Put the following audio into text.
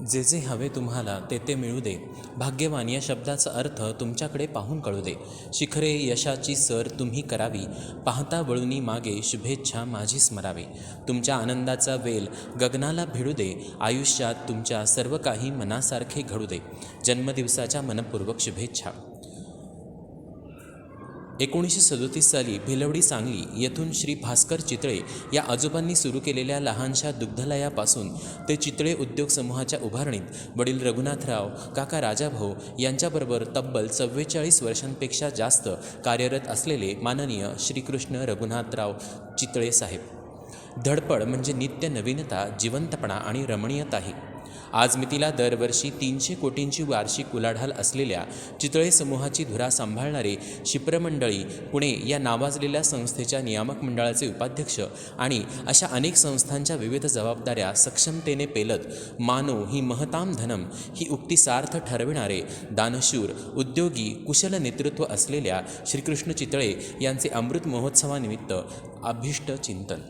जे जे हवे तुम्हाला ते ते मिळू दे. भाग्यवान या शब्दाचा अर्थ तुमच्याकडे पाहून कळू दे. शिखरे यशाची सर तुम्ही करावी. पाहता वळूनी मागे शुभेच्छा माझी स्मरावी. तुमच्या आनंदाचा वेल गगनाला भिडू दे. आयुष्यात तुमच्या सर्व काही मनासारखे घडू दे. जन्मदिवसाच्या मनपूर्वक शुभेच्छा. एकोणीसशे सदोतीस साली भिलवडी सांगली येथून श्री भास्कर चितळे या आजोबांनी सुरू केलेल्या लहानशा दुग्धलयापासून ते चितळे उद्योग समूहाच्या उभारणीत वडील रघुनाथराव काका राजाभाऊ यांच्याबरोबर तब्बल चव्वेचाळीस वर्षांपेक्षा जास्त कार्यरत असलेले माननीय श्रीकृष्ण रघुनाथराव चितळे साहेब. धडपड म्हणजे नित्य नवीनता जिवंतपणा आणि रमणीयताही आज मितीला दरवर्षी तीनशे कोटींची वार्षिक उलाढाल असलेल्या चितळे समूहाची धुरा सांभाळणारे शिप्रमंडळी पुणे या नावाजलेल्या संस्थेच्या नियामक मंडळाचे उपाध्यक्ष आणि अशा अनेक संस्थांच्या विविध जबाबदाऱ्या सक्षमतेने पेलत मानो ही महताम धनम ही उक्ती सार्थ ठरविणारे दानशूर उद्योगी कुशल नेतृत्व असलेल्या श्रीकृष्ण चितळे यांचे अमृत महोत्सवानिमित्त अभिष्ट चिंतन.